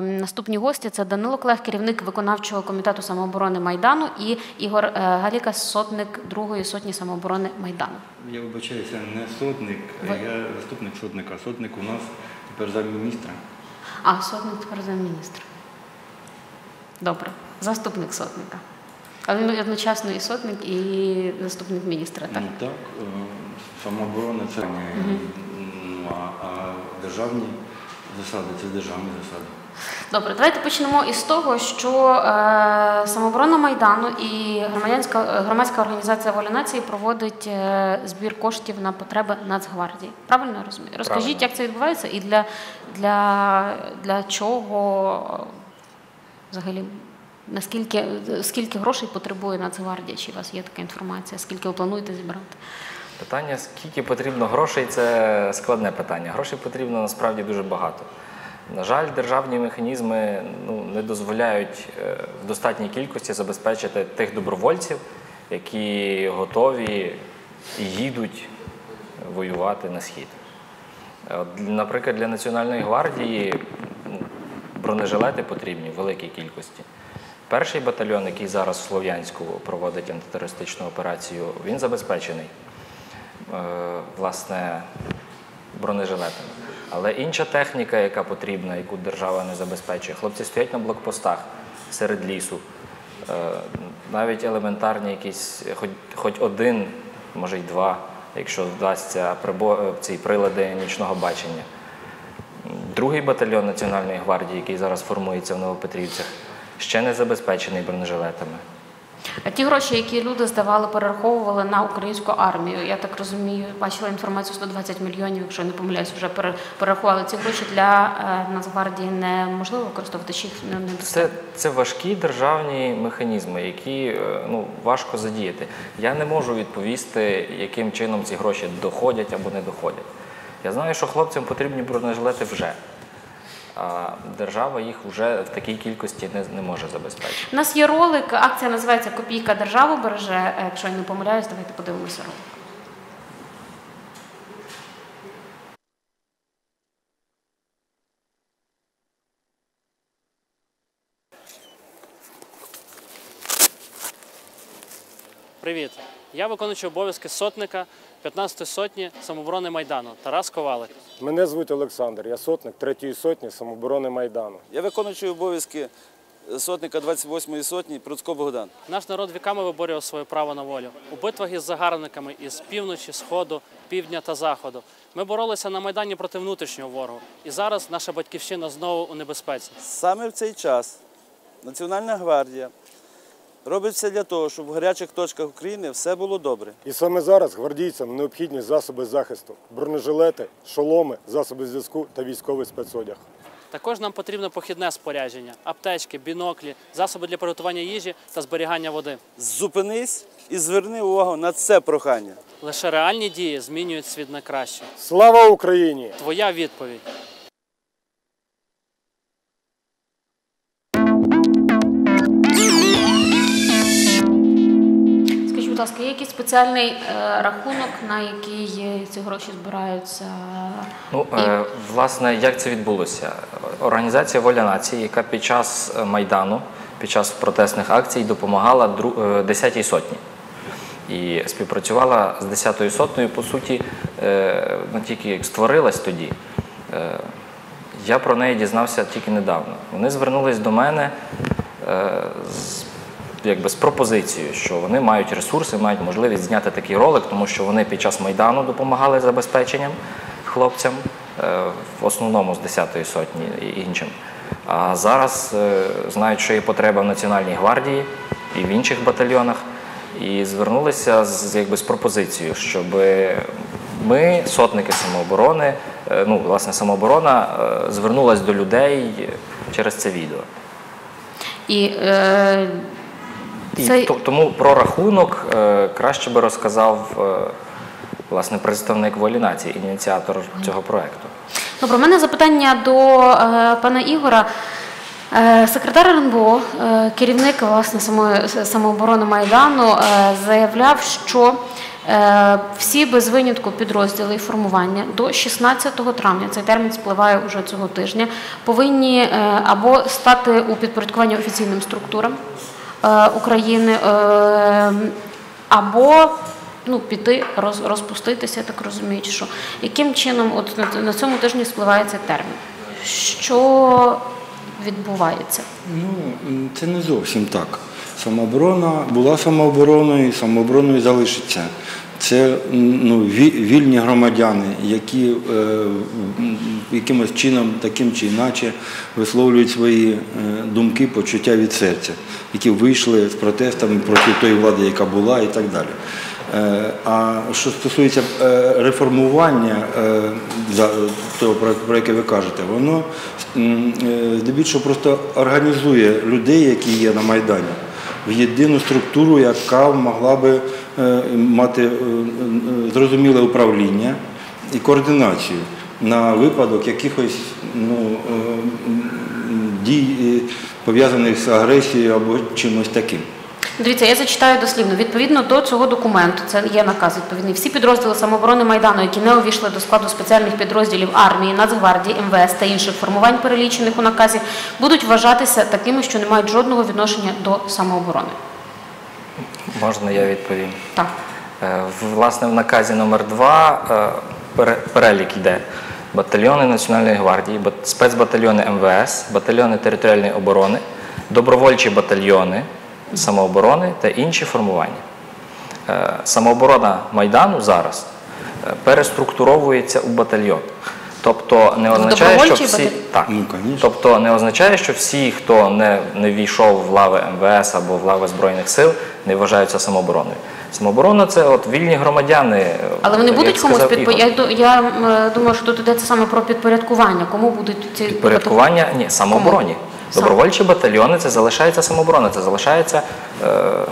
наступні гості це Данило Клех, керівник виконавчого комітету самооборони Майдану, і Ігор е, Галіка, сотник другої сотні самооборони Майдану. Я вибачаюся, не сотник, Ви- я заступник сотника. Сотник у нас тепер замміністра. А, сотник тепер замміністра. Добре, заступник сотника. Але він одночасно і сотник, і заступник міністра. Так? Ну так, е, самооборона це не а, а державні засади це державні засади. Добре, давайте почнемо із того, що е, самооборона Майдану і громадянська громадська організація Воля нації проводить е, збір коштів на потреби Нацгвардії. Правильно я розумію? Розкажіть, Правильно. як це відбувається і для, для, для чого е, взагалі наскільки скільки грошей потребує Нацгвардія? Чи у вас є така інформація? Скільки ви плануєте зібрати? Питання, скільки потрібно грошей, це складне питання. Грошей потрібно насправді дуже багато. На жаль, державні механізми ну, не дозволяють е, в достатній кількості забезпечити тих добровольців, які готові і їдуть воювати на схід. Е, Наприклад, для Національної гвардії ну, бронежилети потрібні в великій кількості. Перший батальйон, який зараз в Слов'янську проводить антитерористичну операцію, він забезпечений власне бронежилетами. Але інша техніка, яка потрібна, яку держава не забезпечує, хлопці стоять на блокпостах серед лісу. Е, Навіть елементарні якісь, хоч, хоч один, може й два, якщо вдасться е, ці прилади нічного бачення. Другий батальйон Національної гвардії, який зараз формується в Новопетрівцях, ще не забезпечений бронежилетами. А ті гроші, які люди здавали, перераховували на українську армію, я так розумію, бачила інформацію 120 мільйонів, якщо не помиляюсь, вже перерахували ці гроші для е, Нацгвардії неможливо використовувати чи їх не, Це, це важкі державні механізми, які е, ну, важко задіяти. Я не можу відповісти, яким чином ці гроші доходять або не доходять. Я знаю, що хлопцям потрібні бронежилети вже, держава їх вже в такій кількості не, не може забезпечити. У нас є ролик, акція називається Копійка державу береже. Е, Якщо я не помиляюсь, давайте подивимося ролик. Я виконуючий обов'язки сотника 15-ї сотні самооборони Майдану Тарас Ковалик. Мене звуть Олександр, я сотник третьої сотні самооборони Майдану. Я виконуючий обов'язки сотника 28-ї сотні Пруцько Богдан. Наш народ віками виборював своє право на волю. У битвах із загарбниками із півночі, сходу, півдня та заходу. Ми боролися на Майдані проти внутрішнього ворогу. І зараз наша батьківщина знову у небезпеці. Саме в цей час Національна гвардія робить все для того, щоб в гарячих точках України все було добре. І саме зараз гвардійцям необхідні засоби захисту, бронежилети, шоломи, засоби зв'язку та військовий спецодяг. Також нам потрібно похідне спорядження, аптечки, біноклі, засоби для приготування їжі та зберігання води. Зупинись і зверни увагу на це прохання. Лише реальні дії змінюють світ на краще. Слава Україні! Твоя відповідь. Будь ласка, є якийсь спеціальний е, рахунок, на який е, ці гроші збираються? Ну, е, власне, як це відбулося? Організація Воля нації, яка під час е, Майдану, під час протестних акцій допомагала е, 10-й сотні. І співпрацювала з 10-ю сотнею, по суті, е, ну, тільки створилась тоді. Е, Я про неї дізнався тільки недавно. Вони звернулись до мене е, з, якби, з пропозицією, що вони мають ресурси, мають можливість зняти такий ролик, тому що вони під час Майдану допомагали забезпеченням хлопцям, е, в основному з 10-ї сотні і іншим. А зараз е, знають, що є потреба в Національній гвардії і в інших батальйонах. І звернулися з, якби, з пропозицією, щоб ми, сотники самооборони, е, ну, власне, самооборона звернулась до людей через це відео. І е, Це- то- тому про рахунок е, краще би розказав е, власне представник волі нації, ініціатор цього проекту. Добре, у мене запитання до е, пана Ігора. Секретар РНБО, керівник власне самої самооборони Майдану, заявляв, що Всі без винятку підрозділи і формування до 16 травня, цей термін спливає уже цього тижня, повинні або стати у підпорядкуванні офіційним структурам України, е, або ну, піти, роз, розпуститися, так розумію, що. Яким чином от на, цьому тижні спливає цей термін? Що відбувається? Ну, це не зовсім так. Самооборона була самообороною самообороною залишиться. Це ну, вільні громадяни, які е, якимось чином, таким чи інакше, висловлюють свої е, думки, почуття від серця, які вийшли з протестами проти тої влади, яка була, і так далі. Е, А що стосується е, реформування того, про- яке ви кажете, воно здебільшого просто організує людей, які є на Майдані, в єдину структуру, яка могла би е, мати е, е, зрозуміле управління і координацію на випадок якихось ну, дій, пов'язаних з агресією або чимось таким. Дивіться, я зачитаю дослівно. Відповідно до цього документу, це є наказ відповідний. Всі підрозділи самооборони Майдану, які не увійшли до складу спеціальних підрозділів армії, Нацгвардії, МВС та інших формувань, перелічених у наказі, будуть вважатися такими, що не мають жодного відношення до самооборони. Можна я відповім? Так. Е, Власне, в наказі номер 2 перелік йде. Батальйони Національної гвардії, бат- спецбатальйони МВС, батальйони територіальної оборони, добровольчі батальйони самооборони та інші формування. Е, Самооборона Майдану зараз е, переструктуровується у батальйон. Тобто не означає, що всі так. Ну. Тобто не означає, що всі, хто не, не війшов в лави МВС або в лави Збройних сил, не вважаються самообороною. Самооборона це от вільні громадяни. е, Але вони будуть комусь сказав підпо... Ігор. Я, я думаю, що тут йдеться саме про підпорядкування. Кому будуть ці Підпорядкування ні, самообороні. Сам- Добровольчі батальйони це залишається самооборона, це залишається е,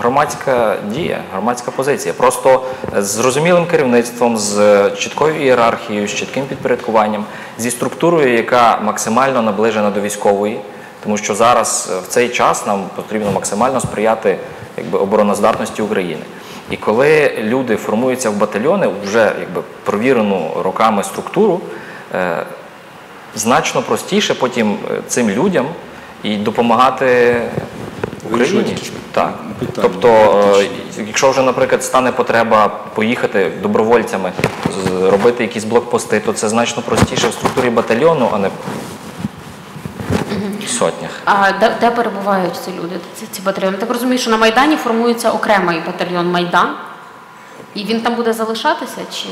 громадська дія, громадська позиція. Просто з зрозумілим керівництвом, з чіткою ієрархією, з чітким підпорядкуванням, зі структурою, яка максимально наближена до військової, тому що зараз е, в цей час нам потрібно максимально сприяти якби, обороноздатності України. І коли люди формуються в батальйони, вже якби провірену роками структуру. е, значно простіше потім цим людям і допомагати Україні. Так. питання Тобто, е, якщо вже, наприклад, стане потреба поїхати добровольцями, робити якісь блокпости, то це значно простіше в структурі батальйону, а не в сотнях. А де, де перебувають ці люди, ці, ці батальйони? Так розумію, що на Майдані формується окремий батальйон Майдан, і він там буде залишатися, чи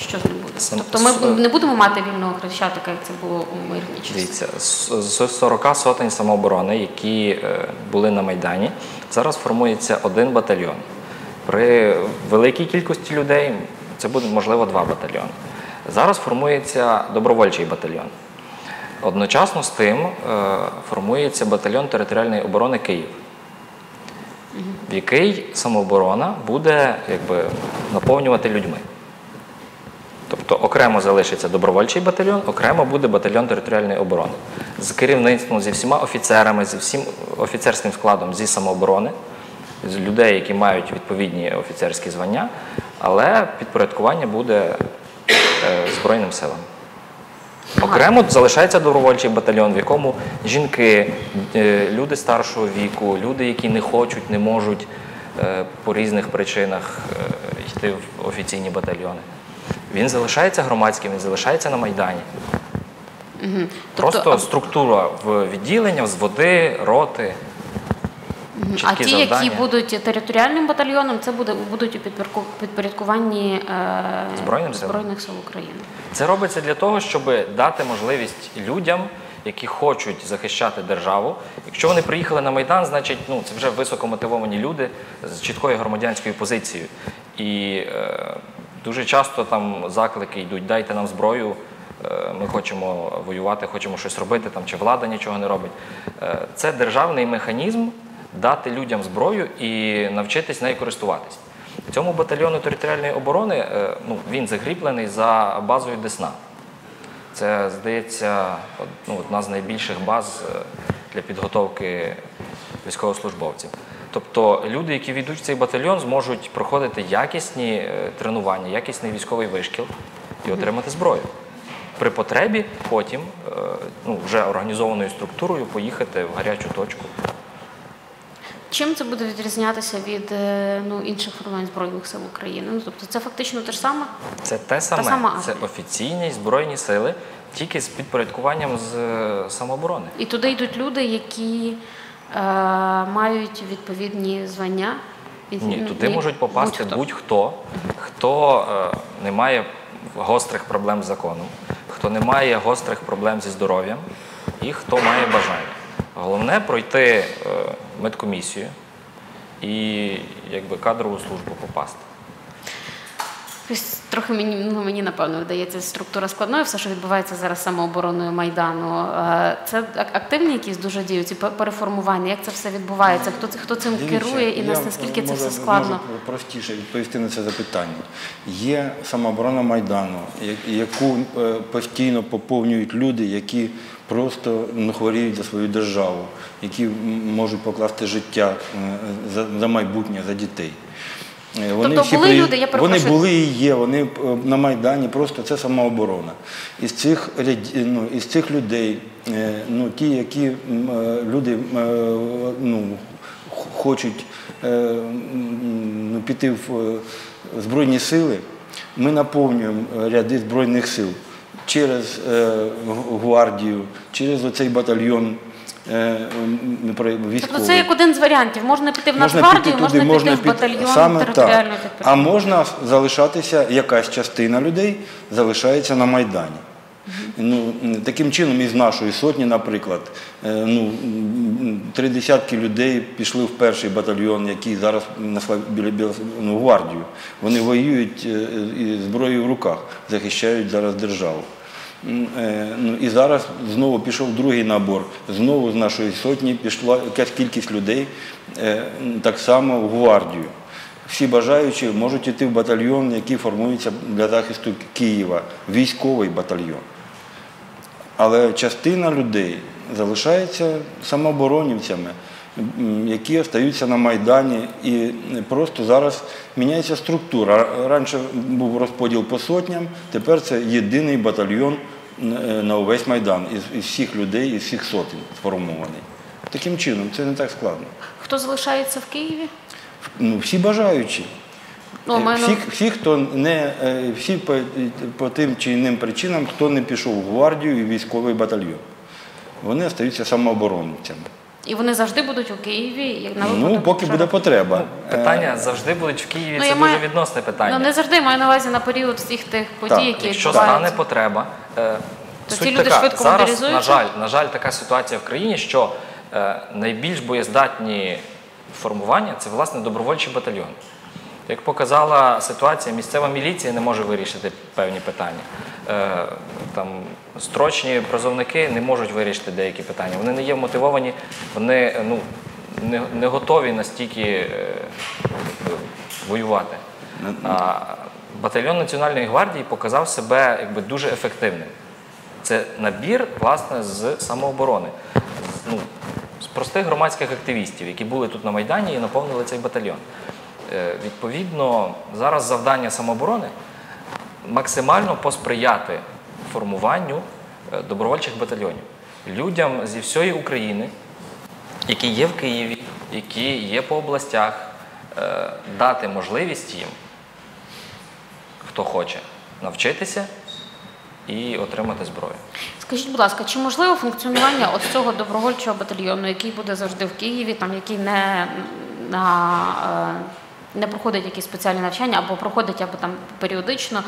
що з ним буде? Сам- Тобто ми с- не будемо мати вільного хрещатика, як це було у мирні часи. Дивіться, з з 40 сотень самооборони, які е, були на Майдані, зараз формується один батальйон. При великій кількості людей це буде, можливо, два батальйони. Зараз формується добровольчий батальйон. Одночасно з тим е, формується батальйон територіальної оборони Київ, в який самооборона буде якби, наповнювати людьми. Тобто окремо залишиться добровольчий батальйон, окремо буде батальйон територіальної оборони з керівництвом, зі всіма офіцерами, зі всім офіцерським складом зі самооборони, з людей, які мають відповідні офіцерські звання, але підпорядкування буде е, Збройним силам. Окремо залишається добровольчий батальйон, в якому жінки, е, люди старшого віку, люди, які не хочуть, не можуть е, по різних причинах е, йти в офіційні батальйони. Він залишається громадським, він залишається на Майдані. Просто Тобто, Просто структура в відділення, взводи, роти. А ті, завдання. які будуть територіальним батальйоном, це буде будуть у підпорядкуванні е, Збройним. Збройних сил України. Це робиться для того, щоб дати можливість людям, які хочуть захищати державу. Якщо вони приїхали на Майдан, значить ну, це вже високомотивовані люди з чіткою громадянською позицією. І е, дуже часто там заклики йдуть, дайте нам зброю. е, Ми хочемо воювати, хочемо щось робити, там чи влада нічого не робить. Е, Це державний механізм дати людям зброю і навчитись нею користуватись. Цьому батальйону територіальної оборони е, ну, він закріплений за базою Десна. Це, здається, ну, одна з найбільших баз е, для підготовки військовослужбовців. Тобто люди, які війдуть цей батальйон, зможуть проходити якісні е, тренування, якісний військовий вишкіл і отримати зброю. При потребі потім ну, вже організованою структурою поїхати в гарячу точку. Чим це буде відрізнятися від е, ну, інших формувань Збройних сил України? Ну, тобто це фактично те ж саме? Це те саме, сама це офіційні збройні сили, тільки з підпорядкуванням з е, самооборони. І туди йдуть люди, які е, мають відповідні звання. Ні, ну, туди ні, можуть попасти будь-хто. будь-хто, хто е, не має гострих проблем з законом, хто не має гострих проблем зі здоров'ям і хто має бажання. Головне пройти е, медкомісію і якби кадрову службу попасти. Трохи мені, ну, мені напевно видається структура складною, все, що відбувається зараз самообороною Майдану. Е, Це активні якісь дуже діють, ці переформування, як це все відбувається, хто, хто цим Дивіться, керує і я нас- наскільки це все складно? Можу простіше відповісти на це запитання. Є самооборона Майдану, яку е, постійно поповнюють люди, які просто хворіють за свою державу, які можуть покласти життя е, за, за майбутнє, за дітей. Е, Тобто були приїз- люди, я вони були і є, вони е, на Майдані, просто це самооборона. Із цих, ну, із цих людей, ну, ті, які люди ну, хочуть ну, піти в Збройні сили, ми наповнюємо ряди Збройних сил через е, гвардію, через оцей батальйон е, про-. Тобто це як один з варіантів. Можна піти в Нацгвардію, можна, можна піти в батальйон саме територіальної так. А можна залишатися, якась частина людей залишається на Майдані. Ну, таким чином, із нашої сотні, наприклад, е, ну, три десятки людей пішли в перший батальйон, який зараз біля біля ну, гвардію. Вони воюють е, і зброєю в руках, захищають зараз державу. Е, Ну, і зараз знову пішов другий набор. Знову з нашої сотні пішла якась кількість людей так само в гвардію. Всі бажаючі можуть йти в батальйон, який формується для захисту Києва, військовий батальйон. Але частина людей залишається самооборонівцями, які остаються на Майдані. І просто зараз міняється структура. Раніше був розподіл по сотням, тепер це єдиний батальйон е, на увесь Майдан із, із всіх людей, із всіх сотень сформований. Таким чином, це не так складно. Хто залишається в Києві? Ну, всі бажаючі. Ну, ми, ну, Всі, всі, хто не е, всі по, по тим чи іним причинам, хто не пішов в гвардію і військовий батальйон. Вони стаються самооборонцями. І вони завжди будуть у Києві, як на Ну, поки буде потреба. Питання завжди будуть в Києві. Ну, це дуже маю- відносне питання. Ну не завжди маю на увазі на період всіх тих подій, Так, які Якщо стане потреба, е, То суть ці люди така, швидко зараз, на жаль, на жаль, така ситуація в країні, що е, найбільш боєздатні формування це власне добровольчі батальйони. Як показала ситуація, місцева міліція не може вирішити певні питання. Е, там строчні призовники не можуть вирішити деякі питання. Вони не є мотивовані, вони ну, не, не готові настільки е, воювати. А батальйон Національної гвардії показав себе якби дуже ефективним. Це набір власне з самооборони, ну, з простих громадських активістів, які були тут на Майдані і наповнили цей батальйон. Е, відповідно, зараз завдання самооборони максимально посприяти формуванню е, добровольчих батальйонів людям зі всієї України, які є в Києві, які є по областях, е, дати можливість їм, хто хоче, навчитися і отримати зброю. Скажіть, будь ласка, чи можливо функціонування ось цього добровольчого батальйону, який буде завжди в Києві, там який не на не проходить якісь спеціальні навчання або проходить або там періодично?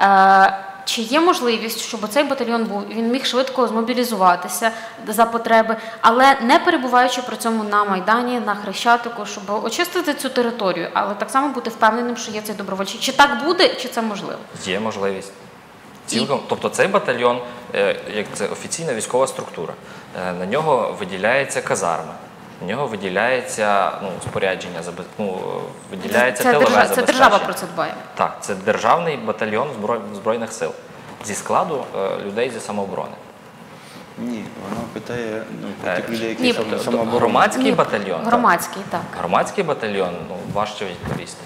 Е, Чи є можливість, щоб цей батальйон був він міг швидко змобілізуватися за потреби, але не перебуваючи при цьому на майдані, на хрещатику, щоб очистити цю територію, але так само бути впевненим, що є цей добровольчий? Чи так буде, чи це можливо? Є можливість. Цілком, тобто цей батальйон, е, як це офіційна військова структура, е, на нього виділяється казарма, на нього виділяється ну, спорядження, ну, виділяється це, тилове держава, це забезпечення. держава про це дбає. Так, це державний батальйон Зброй- Збройних сил зі складу е, людей зі самооборони. Ні, вона питає ну, про Е, тих людей, які ні, тобто громадський Ні, батальйон. Громадський, так. Громадський батальйон, ну важче відповісти.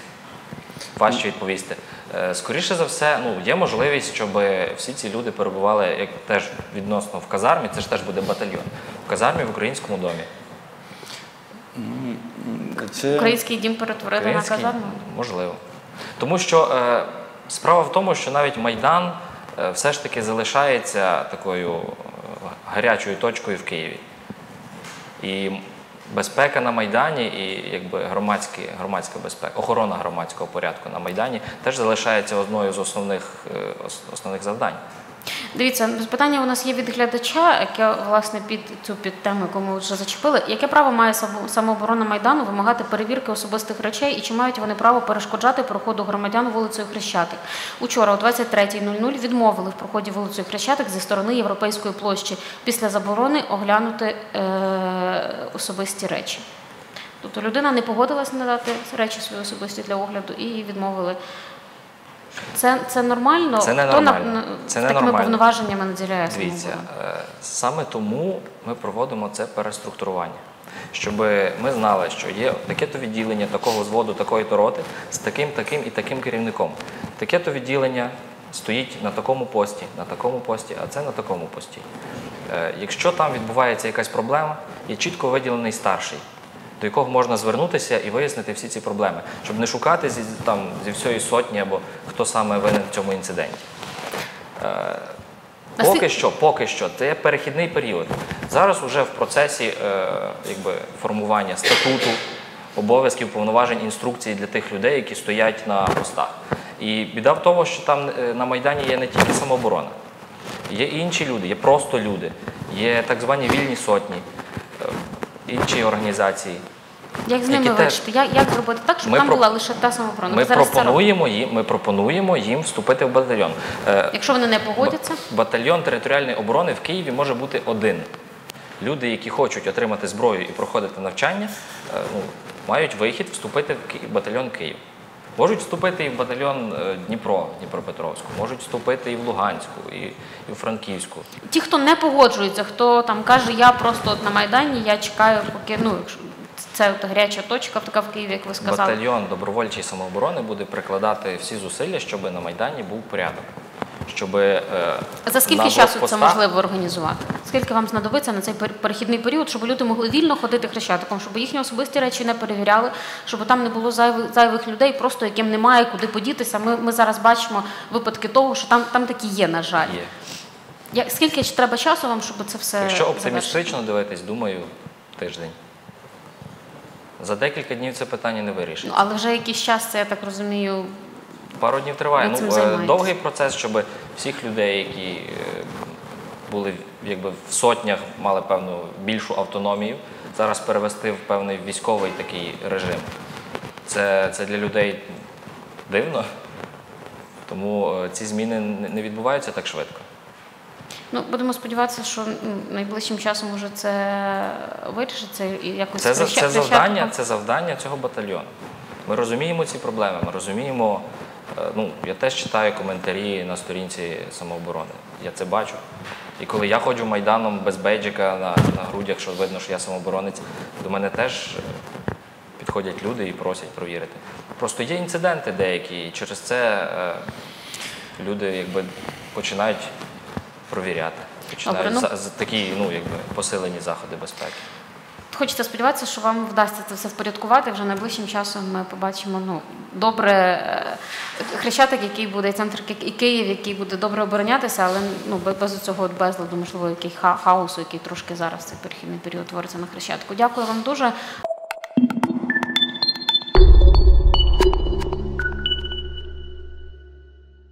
Важче відповісти. Е, Скоріше за все, ну є можливість, щоб всі ці люди перебували як теж відносно в казармі. Це ж теж буде батальйон. В казармі в українському домі. Це Український дім перетворити на Український? казарму. Можливо. Тому що е, справа в тому, що навіть Майдан е, все ж таки залишається такою е, гарячою точкою в Києві. І безпека на Майдані, і якби громадські, громадська безпека, охорона громадського порядку на Майдані теж залишається одною з основних, е, основних завдань. Дивіться, питання у нас є від глядача, яке власне під цю під тему, яку ми вже зачепили. Яке право має самооборона майдану вимагати перевірки особистих речей і чи мають вони право перешкоджати проходу громадян вулицею Хрещатик? Учора о 23.00 відмовили в проході вулицею Хрещатик зі сторони Європейської площі після заборони оглянути е, особисті речі. Тобто людина не погодилась надати речі свої особисті для огляду і відмовили. Це, це нормально? Це не нормально. Це не такими нормально. повноваженнями наділяє Дивіться, е, саме тому ми проводимо це переструктурування. Щоб ми знали, що є таке-то відділення такого зводу, такої-то роти з таким, таким і таким керівником. Таке-то відділення стоїть на такому пості, на такому пості, а це на такому пості. Е, Якщо там відбувається якась проблема, є чітко виділений старший, до якого можна звернутися і вияснити всі ці проблеми, щоб не шукати зі, там, зі всієї сотні або хто саме винен в цьому інциденті. А Поки що, поки що, це перехідний період. Зараз вже в процесі е, якби, формування статуту, обов'язків, повноважень, інструкцій для тих людей, які стоять на постах. І біда в тому, що там е, на Майдані є не тільки самооборона, є і інші люди, є просто люди, є так звані вільні сотні, е, інші організації. Як з ними вирішити? Як, як зробити так, щоб Ми там про- була лише та самооборона? Ми зараз пропонуємо, їм, ми пропонуємо їм вступити в батальйон. Е, Якщо вони не погодяться, Батальйон територіальної оборони в Києві може бути один. Люди, які хочуть отримати зброю і проходити навчання, е, ну, мають вихід вступити в батальйон Київ. Можуть вступити і в батальйон е, Дніпро, Дніпропетровську, можуть вступити і в Луганську, і, і в Франківську. ті, хто не погоджується, хто там каже, я просто от на Майдані, я чекаю, поки ну, це от гаряча точка така в Києві, як ви сказали. Батальйон добровольчої самооборони буде прикладати всі зусилля, щоб на Майдані був порядок. Щоб, е, За скільки на часу це можливо організувати? Скільки вам знадобиться на цей перехідний період, щоб люди могли вільно ходити хрещатиком, щоб їхні особисті речі не перевіряли, щоб там не було зайвих, зайвих людей, просто яким немає куди подітися. Ми, ми зараз бачимо випадки того, що там, там такі є, на жаль. Є. Як, скільки ж треба часу вам, щоб це все Якщо оптимістично дивитись, думаю, тиждень. За декілька днів це питання не Ну, але вже якийсь час, це я так розумію, Пару днів триває. Ну, е, довгий процес, щоб всіх людей, які е, були якби в сотнях, мали певну більшу автономію, зараз перевести в певний військовий такий режим. Це, це для людей дивно. Тому е, ці зміни не відбуваються так швидко. Ну, будемо сподіватися, що найближчим часом уже це вирішиться і якось Це, хреща- це, завдання, це завдання цього батальйону. Ми розуміємо ці проблеми, ми розуміємо. Е, Ну, я теж читаю коментарі на сторінці самооборони. Я це бачу. І коли я ходжу майданом без бейджика на, на грудях, що видно, що я самооборонець, до мене теж е, підходять люди і просять провірити. Просто є інциденти деякі, і через це е, люди якби починають провіряти. Починають Добре, ну- за, за такі ну, якби, посилені заходи безпеки. Хочеться сподіватися, що вам вдасться це все впорядкувати. Вже найближчим часом ми побачимо ну, добре е, хрещатик, який буде, і центр і Київ, який буде добре оборонятися, але ну, без- цього безладу, можливо, який ха- хаосу, який трошки зараз цей перехідний період твориться на хрещатику. Дякую вам дуже.